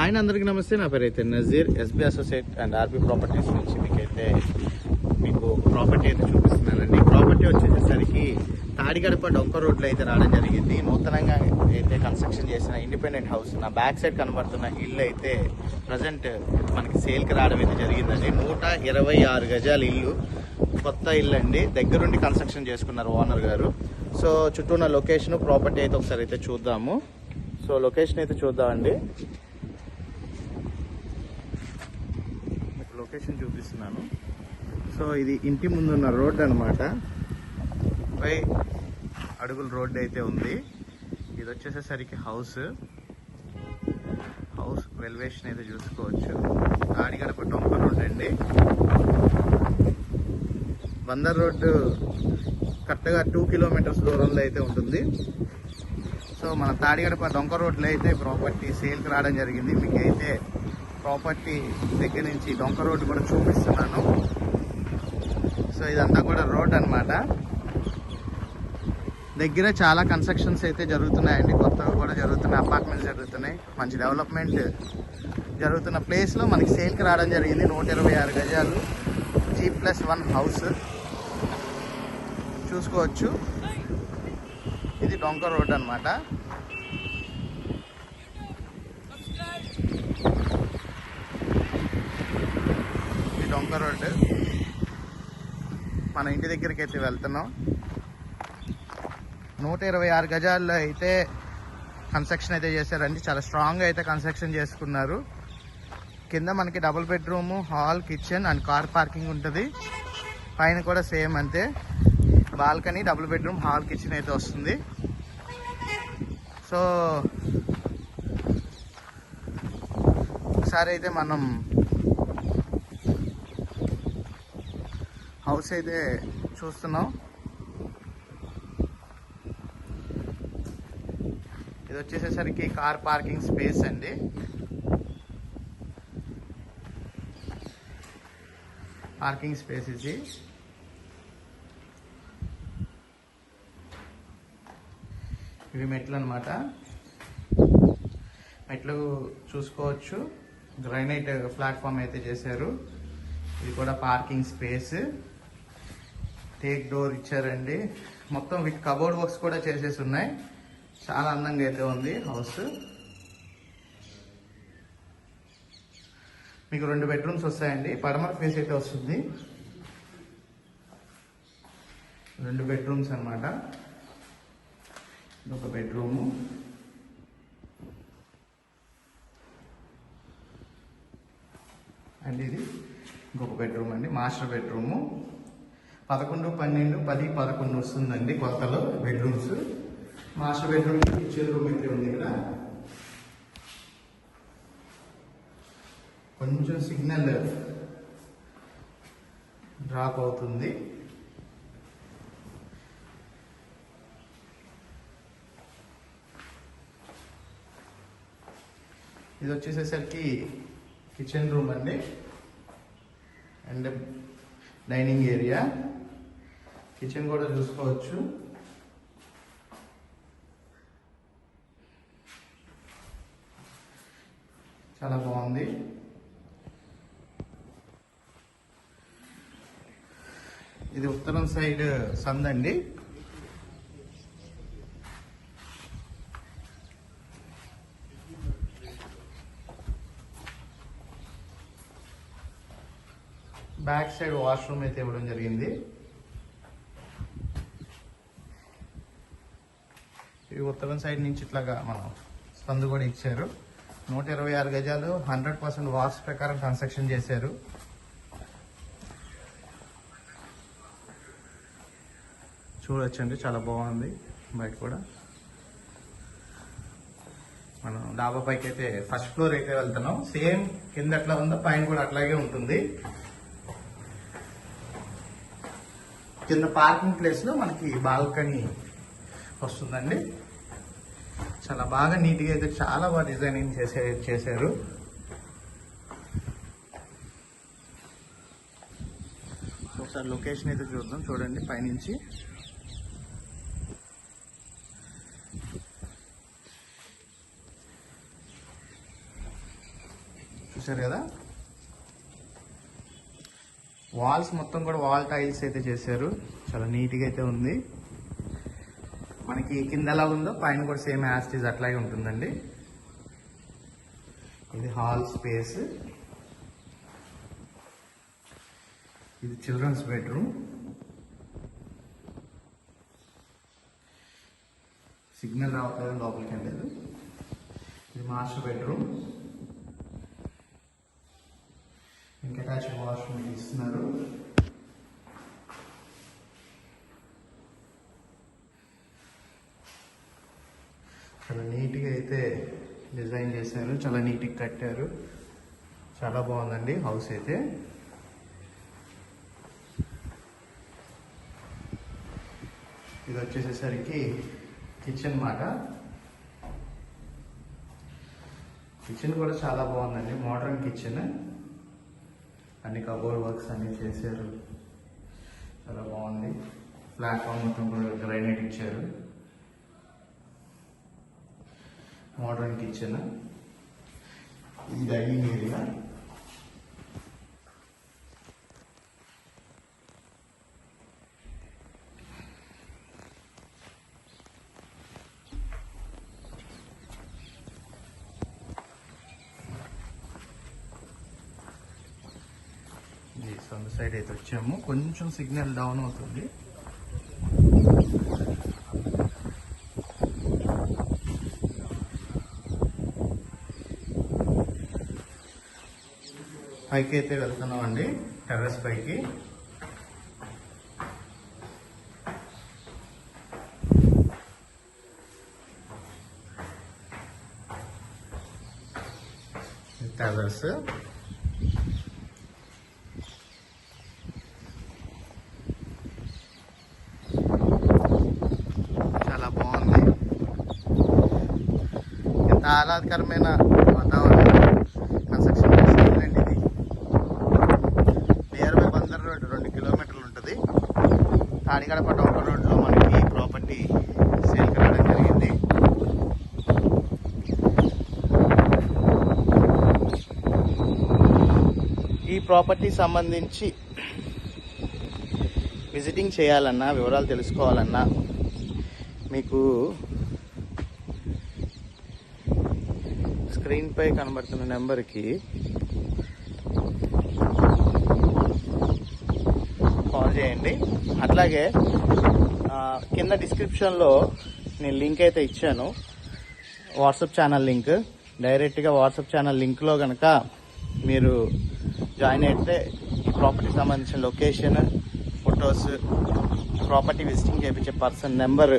ఆయన అందరికీ నమస్తే. నా పేరు అయితే Nazeer SB associate and RB properties నుంచి మీకైతే మీకు ప్రాపర్టీ అయితే చూపిస్తున్నానండి. ప్రాపర్టీ వచ్చేసరికి తాడిగడప డొంక రోడ్లో అయితే రావడం జరిగింది. నూతనంగా అయితే కన్స్ట్రక్షన్ చేసిన ఇండిపెండెంట్ హౌస్ నా బ్యాక్ సైడ్ కనబడుతున్న ఇల్లు అయితే ప్రజెంట్ మనకి సేల్కి రావడం అయితే జరిగిందండి. నూట ఇరవై ఆరు గజాల ఇల్లు కొత్త ఇల్లు అండి. దగ్గరుండి కన్స్ట్రక్షన్ చేసుకున్నారు ఓనర్ గారు. సో చుట్టూ ఉన్న లొకేషన్ ప్రాపర్టీ అయితే ఒకసారి అయితే చూద్దాము. సో లొకేషన్ అయితే చూద్దామండి మీకు లొకేషన్ చూపిస్తున్నాను. సో ఇది ఇంటి ముందున్న రోడ్ అనమాట పై అడుగుల రోడ్ అయితే ఉంది. ఇది వచ్చేసేసరికి హౌస్. హౌస్ వెల్వేషన్ అయితే చూసుకోవచ్చు. తాడిగడప డొంక రోడ్ అండి. బందర్ రోడ్డు కరెక్ట్గా టూ కిలోమీటర్స్ దూరంలో అయితే ఉంటుంది. సో మన తాడిగడప డొంక రోడ్లో అయితే ప్రాపర్టీ సేల్కి రావడం జరిగింది. మీకు అయితే ప్రాపర్టీ దగ్గర నుంచి డొంక రోడ్డు కూడా చూపిస్తున్నాను. సో ఇదంతా కూడా రోడ్ అన్నమాట. దగ్గర చాలా కన్స్ట్రక్షన్స్ అయితే జరుగుతున్నాయండి. కొత్తగా కూడా జరుగుతున్నాయి అపార్ట్మెంట్స్ జరుగుతున్నాయి. మంచి డెవలప్మెంట్ జరుగుతున్న ప్లేస్లో మనకి సేల్కి రావడం జరిగింది. నూట ఇరవై ఆరు గజాలు. జీ ప్లస్ వన్ హౌస్ చూసుకోవచ్చు. ఇది డొంక రోడ్ అన్నమాట. ఇది రోడ్డు మన ఇంటి దగ్గరికి అయితే వెళ్తున్నాం. నూట ఇరవై ఆరు గజాల్లో అయితే కన్స్ట్రక్షన్ అయితే చేశారండి. చాలా స్ట్రాంగ్గా అయితే కన్స్ట్రక్షన్ చేసుకున్నారు. కింద మనకి double bedroom hall kitchen and car parking ఉంటుంది. పైన కూడా సేమ్ అంతే. Balcony double bedroom hall kitchen అయితే వస్తుంది. సో ఒకసారి అయితే మనం హౌస్ అయితే చూస్తున్నాం. ఇది వచ్చేసేసరికి కార్ పార్కింగ్ స్పేస్ అండి. పార్కింగ్ స్పేస్ ఇది. ఇవి మెట్లు అనమాట మెట్లు చూసుకోవచ్చు. గ్రైనైట్ ప్లాట్ఫామ్ అయితే చేశారు. ఇది కూడా పార్కింగ్ స్పేస్. టేక్ డోర్ ఇచ్చారండి. మొత్తం వీటి కబోర్డ్ వర్క్స్ కూడా చేసేసి ఉన్నాయి. చాలా అందంగా అయితే ఉంది హౌస్. మీకు రెండు బెడ్రూమ్స్ వస్తాయండి. పడమర ఫేస్ అయితే వస్తుంది. రెండు బెడ్రూమ్స్ అన్నమాట. ఒక బెడ్రూము. అండ్ ఇది ఇంకొక బెడ్రూమ్ అండి. Master bedroom. పదకొండు పన్నెండు పది పదకొండు వస్తుందండి కొత్తలో bedrooms master bedroom kitchen room అయితే ఉంది ఇక్కడ కొంచెం సిగ్నల్ డ్రాప్ అవుతుంది. ఇది వచ్చేసేసరికి కిచెన్ రూమ్ అండి. And dining area. కిచెన్ కూడా చూసుకోవచ్చు. చాలా బాగుంది. ఇది ఉత్తరం సైడ్ సందండి బ్యాక్ సైడ్ వాష్రూమ్ అయితే ఇవ్వడం జరిగింది ఈ ఉత్తరం సైడ్ నుంచి ఇట్లాగా మనం సందు కూడా ఇచ్చారు. నూట ఇరవై ఆరు గజాలు హండ్రెడ్ పర్సెంట్ వాస్ ప్రకారం కన్స్ట్రక్షన్ చేశారు. చూడొచ్చండి చాలా బాగుంది బయట కూడా. మనం డాబా పైకి అయితే ఫస్ట్ ఫ్లోర్ అయితే వెళ్తున్నాం. సేమ్ కింద ఎట్లా ఉందో పైన కూడా అట్లాగే ఉంటుంది. కింద పార్కింగ్ ప్లేస్లో మనకి బాల్కనీ వస్తుందండి. చాలా బాగా నీట్గా అయితే చాలా బాగా డిజైనింగ్ చేసే చేశారు. ఒకసారి లొకేషన్ అయితే చూద్దాం చూడండి పైనుంచి. చూసారు కదా? వాల్స్ మొత్తం కూడా వాల్ టైల్స్ అయితే చేశారు. చాలా నీట్గా అయితే ఉంది. మనకి కింద ఎలా ఉందో పైన కూడా సేమ్ యాస్టీజ్ అట్లాగే ఉంటుందండి. ఇది హాల్ స్పేస్. ఇది చిల్డ్రన్స్ బెడ్రూమ్. సిగ్నల్ రావట్లేదు లోపలికి వెళ్ళలేదు. ఇది మాస్టర్ బెడ్రూమ్. ఇంకా అటాచ్ వాష్రూమ్ ఇస్తున్నారు. చాలా నీట్గా అయితే డిజైన్ చేశారు చాలా నీట్గా కట్టారు. చాలా బాగుందండి హౌస్ అయితే. ఇది వచ్చేసేసరికి కిచెన్ మాట. కిచెన్ కూడా చాలా బాగుందండి మోడర్న్ కిచెన్. అన్ని కబోర్డ్ వర్క్స్ అన్ని చేశారు. చాలా బాగుంది. ప్లాట్ఫామ్ మొత్తం కూడా గ్రైనైట్ ఇచ్చారు. మోడర్న్ కిచెన్ ఇది డైనింగ్ ఏరియా సొంత సైడ్ అయితే వచ్చాము. కొంచెం సిగ్నల్ డౌన్ అవుతుంది. పైకి అయితే వెళ్తున్నామండి టెర్రస్ పైకి. టెర్రస్. చాలా బాగుంది. ఎంత ఆహ్లాదకరమైన వాతావరణం కన్స్ట్రక్షన్ చేసిందండి ఇది నియర్ బై బందర్ రోడ్ రెండు కిలోమీటర్లు ఉంటుంది కడప డొంక రోడ్లో మనకి ప్రాపర్టీ సేల్కి రావడం జరిగింది. ఈ ప్రాపర్టీ సంబంధించి విజిటింగ్ చేయాలన్నా వివరాలు తెలుసుకోవాలన్నా మీకు స్క్రీన్పై కనబడుతున్న నెంబర్కి చేయండి. అట్లాగే కింద డిస్క్రిప్షన్లో నేను లింక్ అయితే ఇచ్చాను. WhatsApp channel link. డైరెక్ట్గా వాట్సాప్ ఛానల్ లింక్లో కనుక మీరు జాయిన్ అయితే ఈ ప్రాపర్టీకి సంబంధించిన లొకేషన్ ఫొటోస్ ప్రాపర్టీ విజిటింగ్ చేయించే పర్సన్ నెంబర్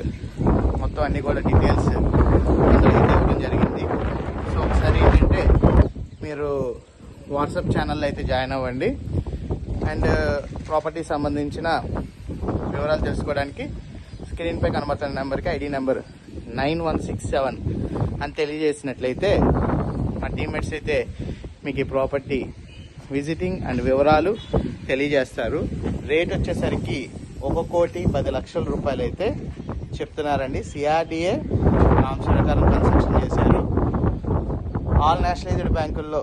మొత్తం అన్ని కూడా డీటెయిల్స్ ఇవ్వడం జరిగింది. సో ఒకసారి ఏంటంటే మీరు వాట్సాప్ ఛానల్లో అయితే జాయిన్ అవ్వండి. అండ్ uh, ప్రాపర్టీ సంబంధించిన వివరాలు తెలుసుకోవడానికి స్క్రీన్ పై కనబడుతున్న నెంబర్కి ID number nine one six seven అని తెలియజేసినట్లయితే మా టీమ్మేట్స్ అయితే మీకు ఈ ప్రాపర్టీ విజిటింగ్ అండ్ వివరాలు తెలియజేస్తారు. రేట్ వచ్చేసరికి ఒక కోటి పది లక్షల రూపాయలు అయితే చెప్తున్నారండి. సిఆర్డిఏ నామ్స్ ప్రకారం కన్స్ట్రక్షన్ చేశారు. ఆల్ నేషనలైజ్డ్ బ్యాంకుల్లో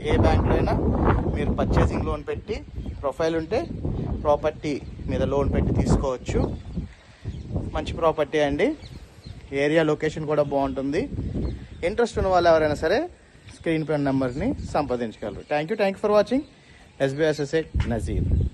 ఏ బ్యాంకులో అయినా మీరు పర్చేసింగ్ లోన్ పెట్టి ప్రొఫైల్ ఉంటే ప్రాపర్టీ మీద లోన్ పెట్టి తీసుకోవచ్చు. మంచి ప్రాపర్టీ అండి. ఏరియా లొకేషన్ కూడా బాగుంటుంది. ఇంట్రెస్ట్ ఉన్న వాళ్ళు ఎవరైనా సరే స్క్రీన్ పై నెంబర్ని సంప్రదించగలరు. Thank you thank you for watching ఎస్బీఎస్ఎస్ఏ Nazir